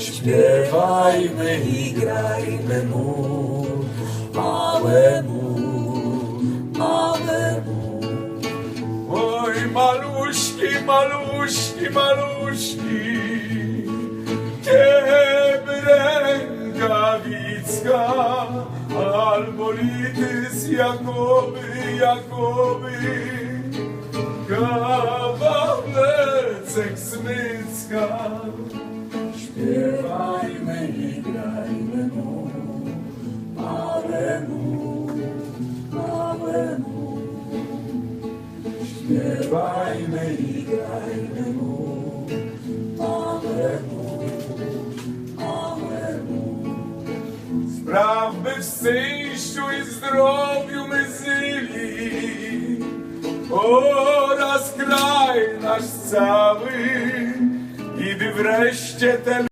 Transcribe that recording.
Śpiewajmy i grajmy Mu, małemu, małemu. Oj, maluśki, maluśki, maluśki, kiedy rękawicka albo lityz Jakoby, Jakoby, kawałeczek smycka. співай мені, грай мену, Алену, Алену, співай мені, грай мену, Алену, Алену, справ би те